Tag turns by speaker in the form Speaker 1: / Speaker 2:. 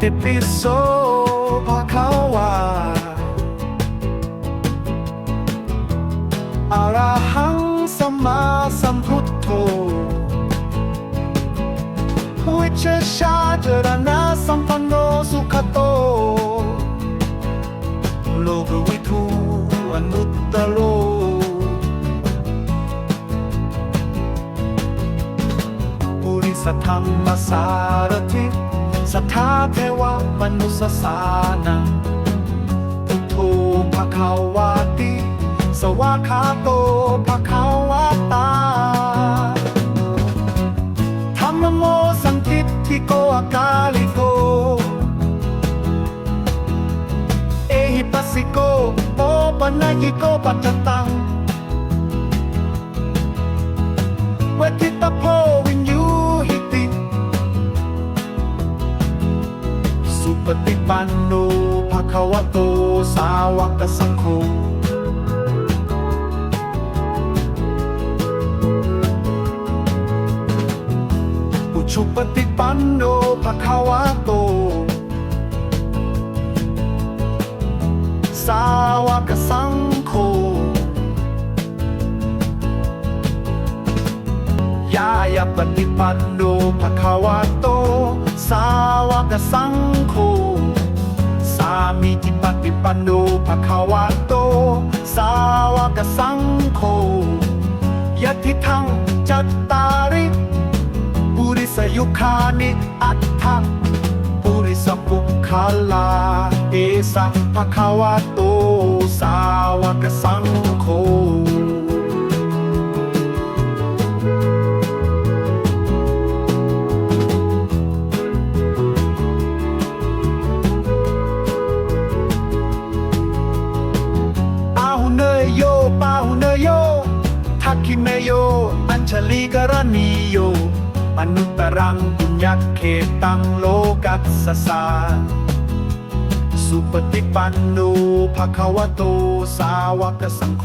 Speaker 1: ติปิดโสภะคะวาอะระหังสัมมาสัมพุทโธวิชชาจรณะสัมปันโนสุขโต โลกวิทูอนุตตโลปุริสธรรมสารทิ สัทธาเทวมนุสสานังพุทโธภะคะวาติ สวากาโตภะคะวาตาธรรมโมสันทิทิโกอากาลิโก เอหิปัสสิโกโอปัญญิโกปัจจตัง เวทิตาโพ สุปฏิปันโนภะคะวะโต สาวกสังโฆอุชุปฏิปันโนภะคะวะโต สาวกสัง ยายปฏิปันโนภะควะโต สาวกสังโฆสามีจิปฏิปันโนภะควะโต สาวกสังโฆยะทิทังจัตตาริปุริสยุคานิอัตถังปุริสปุคาลา เอสังภะควะโต สาวกสังโฆ คิเมโย อัญชลีกรณีโยมนุตรังปุญญเขตังโลกัสสสาสุปฏิปันโนภะคะวะโต สาวกสังโฆ